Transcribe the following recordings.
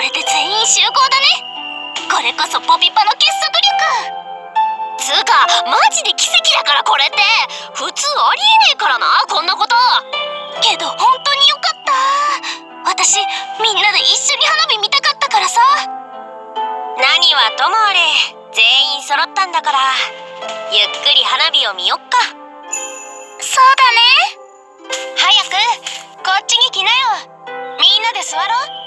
これで全員集合だね。これこそポピパの結束力。つうかマジで奇跡だからこれって。普通ありえねえからなこんなこと。けど本当によかった。私みんなで一緒に花火見たかったからさ。何はともあれ全員揃ったんだから。ゆっくり花火を見よっか。そうだね。早くこっちに来なよ。みんなで座ろう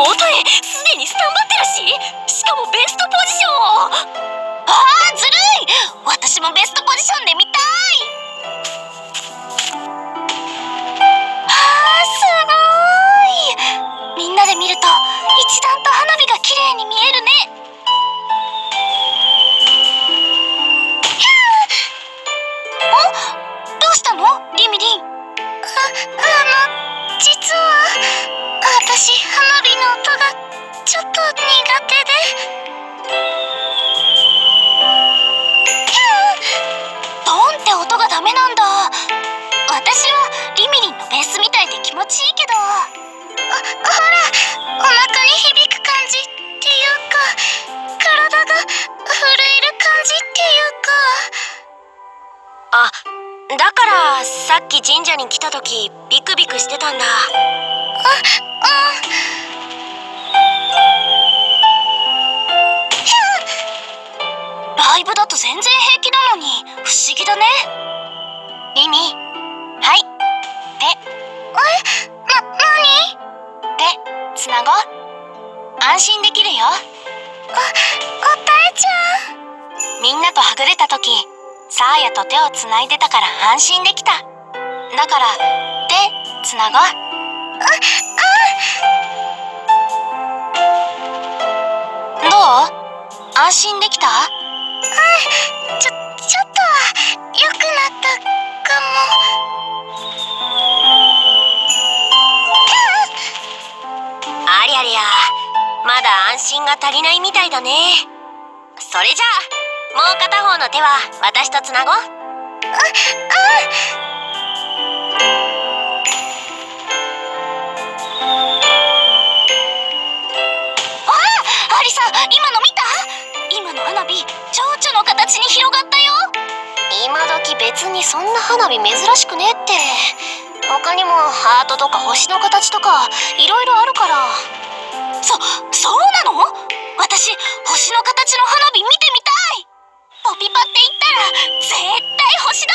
元へすでにスタンバってるししかもベストポジションをあーずるい。私もベストポジションで見たい。あーすごい。みんなで見ると一段と花火が綺麗に見えるね。おどうしたの？リミリン。ああの実は。私花火の音がちょっと苦手で。ドンって音がダメなんだ。私はリミリンのベースみたいで気持ちいいけど。あほらお腹に響く感じっていうか体が震える感じっていうか。あだからさっき神社に来た時ビクビクしてたんだ。と全然平気なのに。不思議だね。リミ。はい。で。え？な、なにで、つなご安心できるよ。あ、おたえちゃんみんなとはぐれた時サーヤと手をつないでたから安心できた。だからで、つなごあ、どう？安心できた？ちょ、ちょっとは良くなったかも。ありゃりゃまだ安心が足りないみたいだね。それじゃあもう片方の手は私とつなごう。あアリさん今形に広がったよ。今時別にそんな花火珍しくねって。他にもハートとか星の形とかいろいろあるから。そそうなの？私星の形の花火見てみたい。ポピパって言ったら絶対星だ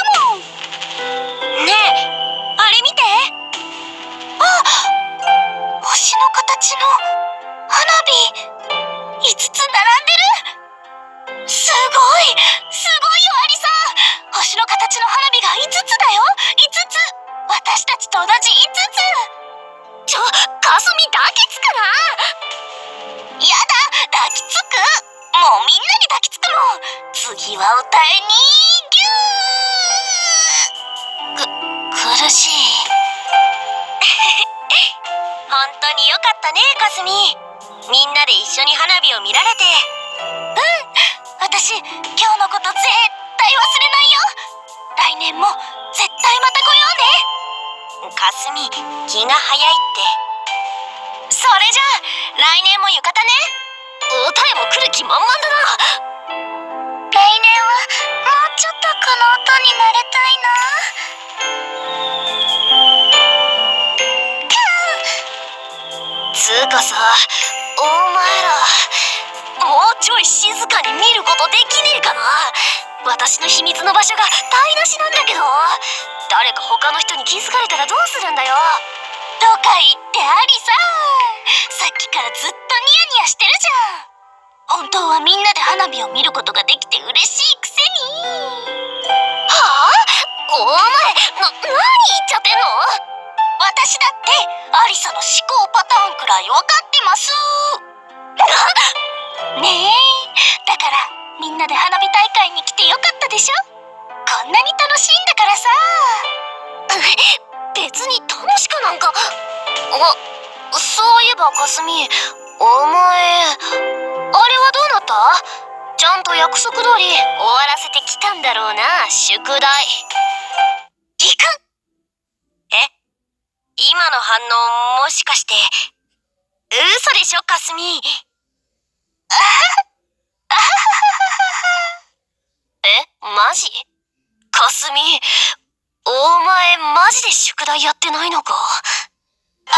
ん星の花火が5つだよ。5つ。私たちと同じ5つ。ちょかすみ抱きつくな。やだ抱きつく。もうみんなに抱きつくもん。次は歌いにぎゅーく苦しい。本当によかったねかすみ。みんなで一緒に花火を見られて。うん。私今日のこと絶対忘れないよ。来年も絶対また来ようね。かすみ気が早いって。それじゃあ来年も浴衣ね。お歌えも来る気満々だな。来年はもうちょっとこの音になれたいな。つうかさお前らもうちょい静かに見ることできねえかな。私の秘密の場所が台無しなんだけど。誰か他の人に気づかれたらどうするんだよ。とか言ってありさ。さっきからずっとニヤニヤしてるじゃん。本当はみんなで花火を見ることができて嬉しいくせに。はあ？お前な何言っちゃってんの？私だってアリサの思考パターンくらい分かってます。ねえ。だからみんなで花火大会に来てよかったでしょ？こんなに楽しいんだからさ。別に楽しくなんかあそういえばかすみお前あれはどうなった？ちゃんと約束通り終わらせてきたんだろうな宿題。行く。え今の反応もしかして嘘でしょかすみ？えマジ？かすみお前マジで宿題やってないのか？あ